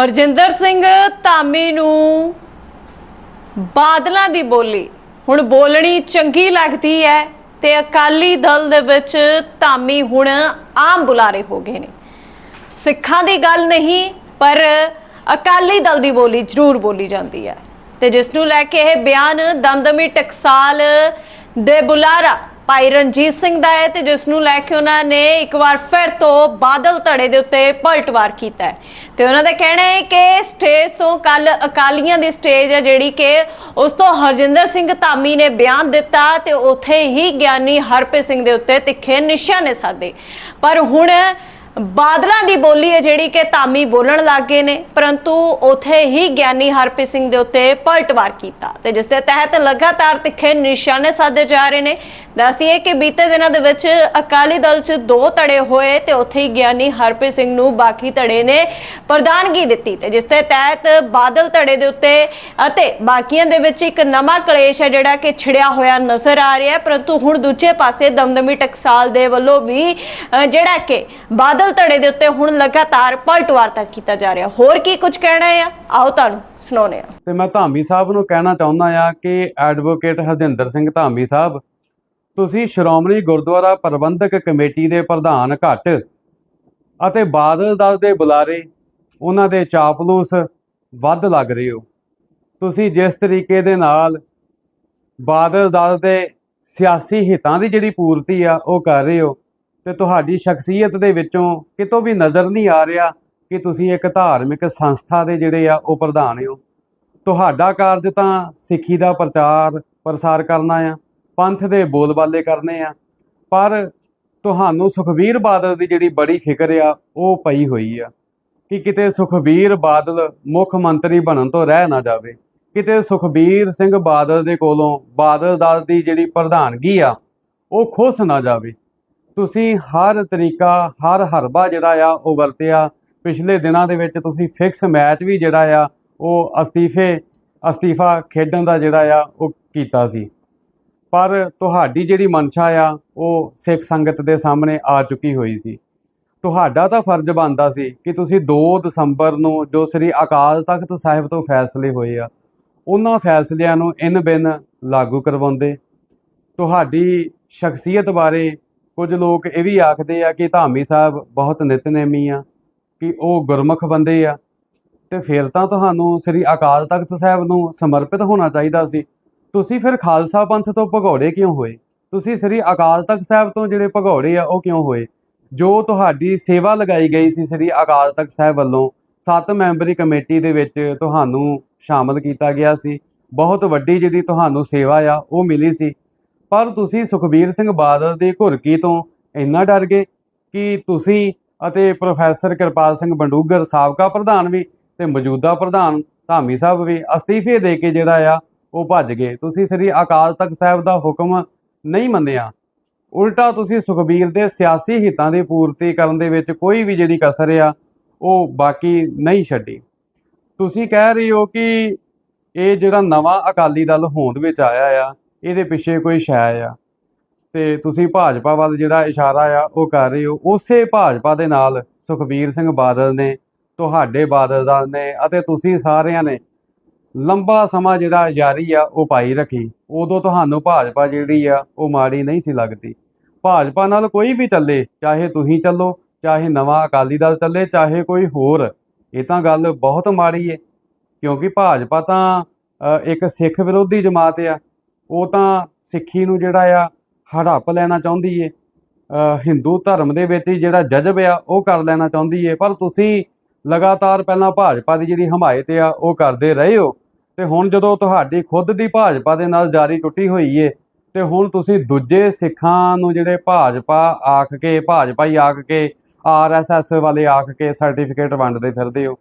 ਹਰਜਿੰਦਰ ਸਿੰਘ ਧਾਮੀ ਨੂੰ ਬਾਦਲਾਂ ਦੀ ਬੋਲੀ। ਹੁਣ ਬੋਲਣੀ ਚੰਗੀ ਲੱਗਦੀ ਹੈ ਤੇ ਅਕਾਲੀ ਦਲ ਦੇ ਵਿੱਚ ਧਾਮੀ ਹੁਣ ਆਮ ਬੁਲਾਰੇ ਹੋ ਗਏ ਨੇ। ਸਿੱਖਾਂ ਦੀ ਗੱਲ ਨਹੀਂ, ਪਰ ਅਕਾਲੀ ਦਲ ਦੀ ਬੋਲੀ ਜ਼ਰੂਰ ਬੋਲੀ ਜਾਂਦੀ ਹੈ। ਤੇ ਜਿਸ ਨੂੰ ਲੈ ਕੇ ਇਹ ਬਿਆਨ ਦਮਦਮੀ ਟਕਸਾਲ ਦੇ ਬੁਲਾਰਾ ਭਾਈ ਰਣਜੀਤ ਸਿੰਘ ਦਾ ਹੈ ਤੇ ਜਿਸ ਨੂੰ ਲੈ ਕੇ ਉਹਨਾਂ ਨੇ ਇੱਕ ਵਾਰ ਫਿਰ ਤੋਂ ਬਾਦਲ ਧੜੇ ਦੇ ਉੱਤੇ ਪਲਟਵਾਰ ਕੀਤਾ ਹੈ। ਤੇ ਉਹਨਾਂ ਦਾ ਕਹਿਣਾ ਹੈ ਕਿ ਸਟੇਜ ਤੋਂ ਕੱਲ ਅਕਾਲੀਆਂ ਦੀ ਸਟੇਜ ਹੈ ਜਿਹੜੀ ਕਿ ਉਸ ਤੋਂ ਹਰਜਿੰਦਰ ਸਿੰਘ ਧਾਮੀ ਨੇ ਬਿਆਨ ਦਿੱਤਾ ਤੇ ਉੱਥੇ ਹੀ ਗਿਆਨੀ ਹਰਪ੍ਰੀਤ ਸਿੰਘ ਦੇ ਉੱਤੇ ਤਿੱਖੇ ਨਿਸ਼ਾਨੇ ਸਾਧੇ। ਪਰ ਹੁਣ ਬਾਦਲਾਂ ਦੀ ਬੋਲੀ ਹੈ ਜਿਹੜੀ ਕਿ ਧਾਮੀ ਬੋਲਣ ਲੱਗ ਗਏ ਨੇ, ਪਰੰਤੂ ਉਥੇ ਹੀ ਗਿਆਨੀ ਹਰਪ੍ਰੀਤ ਸਿੰਘ ਦੇ ਉੱਤੇ ਪਲਟਵਾਰ ਕੀਤਾ ਤੇ ਜਿਸ ਦੇ ਤਹਿਤ ਲਗਾਤਾਰ ਤਿੱਖੇ ਨਿਸ਼ਾਨੇ ਸਾਧੇ ਜਾ ਰਹੇ ਨੇ। ਦੱਸਦੀਏ ਕਿ ਬੀਤੇ ਦਿਨਾਂ ਦੇ ਵਿੱਚ ਅਕਾਲੀ ਦਲ 'ਚ ਦੋ ਧੜੇ ਹੋਏ ਤੇ ਉਥੇ ਹੀ ਗਿਆਨੀ ਹਰਪ੍ਰੀਤ ਸਿੰਘ ਨੂੰ ਬਾਕੀ ਧੜੇ ਨੇ ਪ੍ਰਧਾਨਗੀ ਦਿੱਤੀ ਤੇ ਜਿਸ ਦੇ ਤਹਿਤ ਬਾਦਲ ਧੜੇ ਦੇ ਉੱਤੇ ਅਤੇ ਬਾਕੀਆਂ ਦੇ ਵਿੱਚ ਇੱਕ ਨਵਾਂ ਕਲੇਸ਼ ਹੈ ਜਿਹੜਾ ਕਿ ਛਿੜਿਆ ਹੋਇਆ ਨਜ਼ਰ ਆ ਰਿਹਾ ਪਰੰਤੂ ਹੁਣ ਦੂਜੇ ਪਾਸੇ ਦਮਦਮੀ ਟਕਸਾਲ ਦੇ ਵੱਲੋਂ ਵੀ ਜਿਹੜਾ ਕਿ ਬਾਦਲ ਧੜੇ ਦੇ ਉੱਤੇ ਹੁਣ ਲਗਾਤਾਰ ਪਲਟਵਾਰ ਤੱਕ ਕੀਤਾ ਜਾ ਰਿਹਾ। ਹੋਰ ਕੀ ਕੁਝ ਕਹਿਣਾ ਹੈ? ਆਓ ਤੁਹਾਨੂੰ ਸੁਣਾਉਂਦੇ ਹਾਂ। ਤੇ ਮੈਂ ਧਾਮੀ ਸਾਹਿਬ ਨੂੰ ਕਹਿਣਾ ਚਾਹੁੰਦਾ ਆ ਕਿ ਐਡਵੋਕੇਟ ਹਰਜਿੰਦਰ ਸਿੰਘ ਧਾਮੀ ਸਾਹਿਬ, ਤੁਸੀਂ ਸ਼੍ਰੋਮਣੀ ਗੁਰਦੁਆਰਾ ਪ੍ਰਬੰਧਕ ਕਮੇਟੀ ਦੇ ਪ੍ਰਧਾਨ ਘੱਟ ਅਤੇ ਬਾਦਲ ਦਲ ਦੇ ਬੁਲਾਰੇ, ਉਹਨਾਂ ਦੇ ਚਾਪਲੂਸ ਵੱਧ ਲੱਗ ਰਹੇ ਹੋ। ਤੁਸੀਂ ਜਿਸ ਤਰੀਕੇ ਦੇ ਨਾਲ ਬਾਦਲ ਦਲ ਦੇ ਸਿਆਸੀ ਹਿੱਤਾਂ ਦੀ ਜਿਹੜੀ ਪੂਰਤੀ ਆ, ਉਹ ਕਰ ਰਹੇ ਹੋ ਤੇ ਤੁਹਾਡੀ ਸ਼ਖਸੀਅਤ ਦੇ ਵਿੱਚੋਂ ਕਿਤੋਂ ਵੀ ਨਜ਼ਰ ਨਹੀਂ ਆ ਰਿਹਾ ਕਿ ਤੁਸੀਂ ਇੱਕ ਧਾਰਮਿਕ ਸੰਸਥਾ ਦੇ ਜਿਹੜੇ ਆ ਉਹ ਪ੍ਰਧਾਨ ਹੋ। ਤੁਹਾਡਾ ਕਾਰਜ ਤਾਂ ਸਿੱਖੀ ਦਾ ਪ੍ਰਚਾਰ, ਪ੍ਰਸਾਰ ਕਰਨਾ ਆ, ਪੰਥ ਦੇ ਬੋਲਬਾਲੇ ਕਰਨੇ ਆ, ਪਰ ਤੁਹਾਨੂੰ ਸੁਖਬੀਰ ਬਾਦਲ ਦੀ ਜਿਹੜੀ ਬੜੀ ਫਿਕਰ ਆ, ਉਹ ਪਈ ਹੋਈ ਆ ਕਿ ਕਿਤੇ ਸੁਖਬੀਰ ਬਾਦਲ ਮੁੱਖ ਮੰਤਰੀ ਬਣਨ ਤੋਂ ਰਹਿ ਨਾ ਜਾਵੇ। ਕਿਤੇ ਸੁਖਬੀਰ ਸਿੰਘ ਬਾਦਲ ਦੇ ਕੋਲੋਂ ਬਾਦਲ ਦਲ ਦੀ ਜਿਹੜੀ ਪ੍ਰਧਾਨਗੀ ਆ, ਉਹ ਖੁੱਸ ਨਾ ਜਾਵੇ। ਤੁਸੀਂ ਹਰ ਤਰੀਕਾ, ਹਰ ਹਰਬਾ ਜਿਹੜਾ ਆ, ਉਹ ਵਰਤਿਆ। ਪਿਛਲੇ ਦਿਨਾਂ ਦੇ ਵਿੱਚ ਤੁਸੀਂ ਫਿਕਸ ਮੈਚ ਵੀ ਜਿਹੜਾ ਆ, ਉਹ ਅਸਤੀਫੇ, ਅਸਤੀਫਾ ਖੇਡਣ ਦਾ ਜਿਹੜਾ ਆ, ਉਹ ਕੀਤਾ ਸੀ। ਪਰ ਤੁਹਾਡੀ ਜਿਹੜੀ ਮਨਸ਼ਾ ਆ, ਉਹ ਸਿੱਖ ਸੰਗਤ ਦੇ ਸਾਹਮਣੇ ਆ ਚੁੱਕੀ ਹੋਈ ਸੀ। ਤੁਹਾਡਾ ਤਾਂ ਫਰਜ਼ ਬਣਦਾ ਸੀ ਕਿ ਤੁਸੀਂ 2 ਦਸੰਬਰ ਨੂੰ ਜੋ ਸ੍ਰੀ ਅਕਾਲ ਤਖਤ ਸਾਹਿਬ ਤੋਂ ਫੈਸਲੇ ਹੋਏ ਆ, ਉਹਨਾਂ ਫੈਸਲਿਆਂ ਨੂੰ ਇਨ ਬਿਨ ਲਾਗੂ ਕਰਵਾਉਂਦੇ। ਤੁਹਾਡੀ ਸ਼ਖਸੀਅਤ ਬਾਰੇ ਕੁਝ ਲੋਕ ਇਹ ਵੀ ਆਖਦੇ ਆ ਕਿ ਧਾਮੀ ਸਾਹਿਬ ਬਹੁਤ ਨਿਤਨੇਮੀ ਆ, ਕਿ ਉਹ ਗੁਰਮੁਖ ਬੰਦੇ ਆ। ਤੇ ਫਿਰ ਤਾਂ ਤੁਹਾਨੂੰ ਸ੍ਰੀ ਅਕਾਲ ਤਖਤ ਸਾਹਿਬ ਨੂੰ ਸਮਰਪਿਤ ਹੋਣਾ ਚਾਹੀਦਾ ਸੀ। ਤੁਸੀਂ ਫਿਰ ਖਾਲਸਾ ਪੰਥ ਤੋਂ ਭਗੌੜੇ ਕਿਉਂ ਹੋਏ? ਤੁਸੀਂ ਸ੍ਰੀ ਅਕਾਲ ਤਖਤ ਸਾਹਿਬ ਤੋਂ ਜਿਹੜੇ ਭਗੌੜੇ ਆ, ਉਹ ਕਿਉਂ ਹੋਏ? ਜੋ ਤੁਹਾਡੀ ਸੇਵਾ ਲਗਾਈ ਗਈ ਸੀ ਸ੍ਰੀ ਅਕਾਲ ਤਖਤ ਸਾਹਿਬ ਵੱਲੋਂ, ਸੱਤ ਮੈਂਬਰੀ ਕਮੇਟੀ ਦੇ ਵਿੱਚ ਤੁਹਾਨੂੰ ਸ਼ਾਮਲ ਕੀਤਾ ਗਿਆ ਸੀ। ਬਹੁਤ ਵੱਡੀ ਜਿਹੜੀ ਤੁਹਾਨੂੰ ਸੇਵਾ ਆ, ਉਹ ਮਿਲੀ ਸੀ। ਪਰ ਤੁਸੀਂ ਸੁਖਬੀਰ ਸਿੰਘ ਬਾਦਲ ਦੀ ਘੁਰਕੀ ਤੋਂ ਇੰਨਾ ਡਰ ਗਏ ਕਿ ਤੁਸੀਂ ਅਤੇ ਪ੍ਰੋਫੈਸਰ ਕਿਰਪਾਲ ਸਿੰਘ ਬੰਡੂਗਰ ਸਾਬਕਾ ਪ੍ਰਧਾਨ ਵੀ ਤੇ ਮੌਜੂਦਾ ਪ੍ਰਧਾਨ ਧਾਮੀ ਸਾਹਿਬ ਵੀ ਅਸਤੀਫੇ ਦੇ ਕੇ ਜਿਹੜਾ ਆ, ਉਹ ਭੱਜ ਗਏ। ਤੁਸੀਂ ਸ੍ਰੀ ਅਕਾਲ ਤਖਤ ਸਾਹਿਬ ਦਾ ਹੁਕਮ ਨਹੀਂ ਮੰਨਿਆ। ਉਲਟਾ ਤੁਸੀਂ ਸੁਖਬੀਰ ਦੇ ਸਿਆਸੀ ਹਿੱਤਾਂ ਦੀ ਪੂਰਤੀ ਕਰਨ ਦੇ ਵਿੱਚ ਕੋਈ ਵੀ ਜਿਹੜੀ ਕਸਰ ਆ, ਉਹ ਬਾਕੀ ਨਹੀਂ ਛੱਡੀ। ਤੁਸੀਂ ਕਹਿ ਰਹੇ ਹੋ ਕਿ ਇਹ ਜਿਹੜਾ ਨਵਾਂ ਅਕਾਲੀ ਦਲ ਹੋਂਦ ਵਿੱਚ ਆਇਆ ਆ ਇਹਦੇ ਪਿੱਛੇ ਕੋਈ ਸ਼ੈ ਆ। ਤੇ ਤੁਸੀਂ ਭਾਜਪਾ ਵੱਲ ਜਿਹੜਾ ਇਸ਼ਾਰਾ ਆ, ਉਹ ਕਰ ਰਹੇ ਹੋ। ਉਸੇ ਭਾਜਪਾ ਦੇ ਨਾਲ ਸੁਖਬੀਰ ਸਿੰਘ ਬਾਦਲ ਨੇ, ਤੁਹਾਡੇ ਬਾਦਲ ਦਾ ਨੇ ਅਤੇ ਤੁਸੀਂ ਸਾਰਿਆਂ ਨੇ ਲੰਬਾ ਸਮਾਂ ਜਿਹੜਾ ਜਾਰੀ ਆ, ਉਹ ਪਾਈ ਰੱਖੀ। ਉਦੋਂ ਤੁਹਾਨੂੰ ਭਾਜਪਾ ਜਿਹੜੀ ਆ, ਉਹ ਮਾੜੀ ਨਹੀਂ ਸੀ ਲੱਗਦੀ। ਭਾਜਪਾ ਨਾਲ ਕੋਈ ਵੀ ਚੱਲੇ, ਚਾਹੇ ਤੁਸੀਂ ਚੱਲੋ, ਚਾਹੇ ਨਵਾਂ ਅਕਾਲੀ ਦਲ ਚੱਲੇ, ਚਾਹੇ ਕੋਈ ਹੋਰ, ਇਹ ਤਾਂ ਗੱਲ ਬਹੁਤ ਮਾੜੀ ਹੈ ਕਿਉਂਕਿ ਭਾਜਪਾ ਤਾਂ ਇੱਕ ਸਿੱਖ ਵਿਰੋਧੀ ਜਮਾਤ ਆ। ਉਹ ਤਾਂ ਸਿੱਖੀ ਨੂੰ ਜਿਹੜਾ ਆ ਹੜੱਪ ਲੈਣਾ ਚਾਹੁੰਦੀ ਏ। ਹਿੰਦੂ ਧਰਮ ਦੇ ਵਿੱਚ ਹੀ ਜਿਹੜਾ ਜਜ਼ਬ ਆ, ਉਹ ਕਰ ਲੈਣਾ ਚਾਹੁੰਦੀ ਏ। ਪਰ ਤੁਸੀਂ ਲਗਾਤਾਰ ਪਹਿਲਾਂ ਭਾਜਪਾ ਦੀ ਜਿਹੜੀ ਹਮਾਇਤ ਆ, ਉਹ ਕਰਦੇ ਰਹੇ ਹੋ। ਤੇ ਹੁਣ ਜਦੋਂ ਤੁਹਾਡੀ ਖੁਦ ਦੀ ਭਾਜਪਾ ਦੇ ਨਾਲ ਜਾਰੀ ਟੁੱਟੀ ਹੋਈ ਏ, ਤੇ ਹੁਣ ਤੁਸੀਂ ਦੂਜੇ ਸਿੱਖਾਂ ਨੂੰ ਜਿਹੜੇ ਭਾਜਪਾ ਆਖ ਕੇ, ਭਾਜਪਾ ਹੀ ਆਖ ਕੇ ਆਰਐਸਐਸ ਵਾਲੇ ਆਖ ਕੇ ਸਰਟੀਫਿਕੇਟ ਵੰਡਦੇ ਫਿਰਦੇ ਹੋ।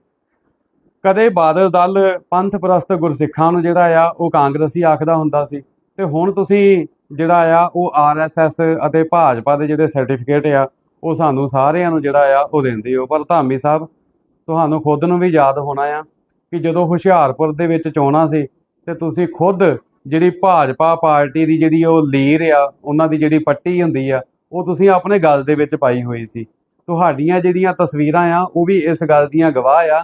ਕਦੇ ਬਾਦਲ ਦਲ ਪੰਥ ਪ੍ਰਸਤ ਗੁਰਸਿੱਖਾਂ ਨੂੰ ਜਿਹੜਾ ਆ, ਉਹ ਕਾਂਗਰਸੀ ਆਖਦਾ ਹੁੰਦਾ ਸੀ। ਤੇ ਹੁਣ ਤੁਸੀਂ ਜਿਹੜਾ ਆ, ਉਹ ਆਰਐਸਐਸ ਅਤੇ ਭਾਜਪਾ ਦੇ ਜਿਹੜੇ ਸਰਟੀਫਿਕੇਟ ਆ, ਉਹ ਸਾਨੂੰ ਸਾਰਿਆਂ ਨੂੰ ਜਿਹੜਾ ਆ, ਉਹ ਦਿੰਦੇ ਹੋ। ਪਰ ਧਾਮੀ ਸਾਹਿਬ, ਤੁਹਾਨੂੰ ਖੁਦ ਨੂੰ ਵੀ ਯਾਦ ਹੋਣਾ ਆ ਕਿ ਜਦੋਂ ਹੁਸ਼ਿਆਰਪੁਰ ਦੇ ਵਿੱਚ ਚੋਣਾਂ ਸੀ, ਤੇ ਤੁਸੀਂ ਖੁਦ ਜਿਹੜੀ ਭਾਜਪਾ ਪਾਰਟੀ ਦੀ ਜਿਹੜੀ ਉਹ ਲੀਰ ਆ, ਉਹਨਾਂ ਦੀ ਜਿਹੜੀ ਪੱਟੀ ਹੁੰਦੀ ਆ, ਉਹ ਤੁਸੀਂ ਆਪਣੇ ਗੱਲ ਦੇ ਵਿੱਚ ਪਾਈ ਹੋਈ ਸੀ। ਤੁਹਾਡੀਆਂ ਜਿਹੜੀਆਂ ਤਸਵੀਰਾਂ ਆ, ਉਹ ਵੀ ਇਸ ਗੱਲ ਦੀਆਂ ਗਵਾਹ ਆ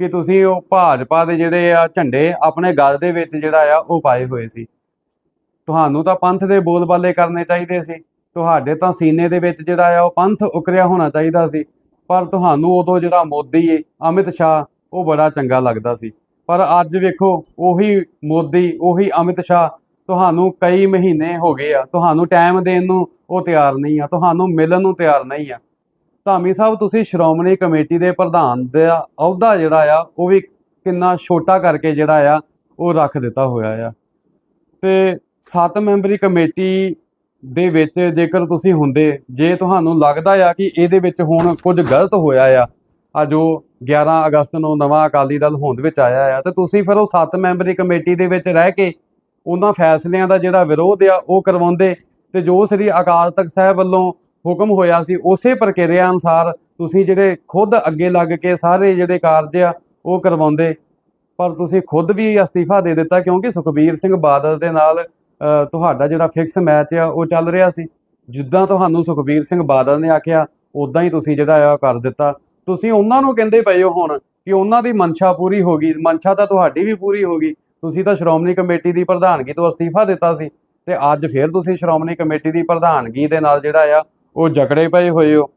ਕਿ ਤੁਸੀਂ ਉਹ ਭਾਜਪਾ ਦੇ ਜਿਹੜੇ ਆ ਝੰਡੇ ਆਪਣੇ ਗੱਲ ਦੇ ਵਿੱਚ ਜਿਹੜਾ ਆ, ਉਹ ਪਾਏ ਹੋਏ ਸੀ। ਤੁਹਾਨੂੰ ਤਾਂ ਪੰਥ ਦੇ ਬੋਲਬਾਲੇ ਕਰਨੇ ਚਾਹੀਦੇ ਸੀ। ਤੁਹਾਡੇ ਤਾਂ ਸੀਨੇ ਦੇ ਵਿੱਚ ਜਿਹੜਾ ਆ, ਉਹ ਪੰਥ ਉਕਰਿਆ ਹੋਣਾ ਚਾਹੀਦਾ ਸੀ। ਪਰ ਤੁਹਾਨੂੰ ਉਦੋਂ ਜਿਹੜਾ ਮੋਦੀ ਏ, ਅਮਿਤ ਸ਼ਾਹ, ਉਹ ਬੜਾ ਚੰਗਾ ਲੱਗਦਾ ਸੀ। ਪਰ ਅੱਜ ਵੇਖੋ, ਉਹੀ ਮੋਦੀ, ਉਹੀ ਅਮਿਤ ਸ਼ਾਹ, ਤੁਹਾਨੂੰ ਕਈ ਮਹੀਨੇ ਹੋ ਗਏ ਆ। ਤੁਹਾਨੂੰ ਟਾਈਮ ਦੇਣ ਨੂੰ ਉਹ ਤਿਆਰ ਨਹੀਂ ਆ। ਤੁਹਾਨੂੰ ਮਿਲਣ ਨੂੰ ਤਿਆਰ ਨਹੀਂ ਆ। ਧਾਮੀ ਸਾਹਿਬ, ਤੁਸੀਂ ਸ਼੍ਰੋਮਣੀ ਕਮੇਟੀ ਦੇ ਪ੍ਰਧਾਨ ਦਾ ਅਹੁਦਾ ਜਿਹੜਾ ਆ, ਉਹ ਵੀ ਕਿੰਨਾ ਛੋਟਾ ਕਰਕੇ ਜਿਹੜਾ ਆ, ਉਹ ਰੱਖ ਦਿੱਤਾ ਹੋਇਆ ਆ। ਤੇ ਸੱਤ ਮੈਂਬਰੀ ਕਮੇਟੀ ਦੇ ਵਿੱਚ ਜੇਕਰ ਤੁਸੀਂ ਹੁੰਦੇ, ਜੇ ਤੁਹਾਨੂੰ ਲੱਗਦਾ ਆ ਕਿ ਇਹਦੇ ਵਿੱਚ ਹੁਣ ਕੁਝ ਗਲਤ ਹੋਇਆ ਆ ਆ ਜੋ 11 ਅਗਸਤ ਨੂੰ ਨਵਾਂ ਅਕਾਲੀ ਦਲ ਹੋਂਦ ਵਿੱਚ ਆਇਆ ਆ, ਤੇ ਤੁਸੀਂ ਫਿਰ ਉਹ ਸੱਤ ਮੈਂਬਰੀ ਕਮੇਟੀ ਦੇ ਵਿੱਚ ਰਹਿ ਕੇ ਉਹਨਾਂ ਫੈਸਲਿਆਂ ਦਾ ਜਿਹੜਾ ਵਿਰੋਧ ਆ, ਉਹ ਕਰਵਾਉਂਦੇ, ਤੇ ਜੋ ਸ੍ਰੀ ਅਕਾਲ ਤਖਤ ਸਾਹਿਬ ਵੱਲੋਂ ਹੁਕਮ ਹੋਇਆ ਸੀ, ਉਸੇ ਪ੍ਰਕਿਰਿਆ ਅਨੁਸਾਰ ਤੁਸੀਂ ਜਿਹੜੇ ਖੁਦ ਅੱਗੇ ਲੱਗ ਕੇ ਸਾਰੇ ਜਿਹੜੇ ਕਾਰਜ ਆ, ਉਹ ਕਰਵਾਉਂਦੇ। ਪਰ ਤੁਸੀਂ ਖੁਦ ਵੀ ਅਸਤੀਫਾ ਦੇ ਦਿੱਤਾ, ਕਿਉਂਕਿ ਸੁਖਬੀਰ ਸਿੰਘ ਬਾਦਲ ਦੇ ਨਾਲ ਤੁਹਾਡਾ ਜਿਹੜਾ ਫਿਕਸ ਮੈਚ ਆ, ਉਹ ਚੱਲ ਰਿਹਾ ਸੀ। ਜਿੱਦਾਂ ਤੁਹਾਨੂੰ ਸੁਖਬੀਰ ਸਿੰਘ ਬਾਦਲ ਨੇ ਆਖਿਆ ਉਦਾਂ ਹੀ ਤੁਸੀਂ ਜਿਹੜਾ ਆ, ਉਹ ਕਰ ਦਿੱਤਾ। ਤੁਸੀਂ ਉਹਨਾਂ ਨੂੰ ਕਹਿੰਦੇ ਪਏ ਹੋ ਹੁਣ ਕਿ ਉਹਨਾਂ ਦੀ ਮਨਸ਼ਾ ਪੂਰੀ ਹੋ ਗਈ। ਮਨਸ਼ਾ ਤਾਂ ਤੁਹਾਡੀ ਵੀ ਪੂਰੀ ਹੋ ਗਈ। ਤੁਸੀਂ ਤਾਂ ਸ਼੍ਰੋਮਣੀ ਕਮੇਟੀ ਦੀ ਪ੍ਰਧਾਨਗੀ ਤੋਂ ਅਸਤੀਫਾ ਦਿੱਤਾ ਸੀ। ਤੇ ਅੱਜ ਫਿਰ ਤੁਸੀਂ ਸ਼੍ਰੋਮਣੀ ਕਮੇਟੀ ਦੀ ਪ੍ਰਧਾਨਗੀ ਦੇ ਨਾਲ ਜਿਹੜਾ ਆ, ਉਹ ਜਕੜੇ ਪਏ ਹੋਏ ਹੋ।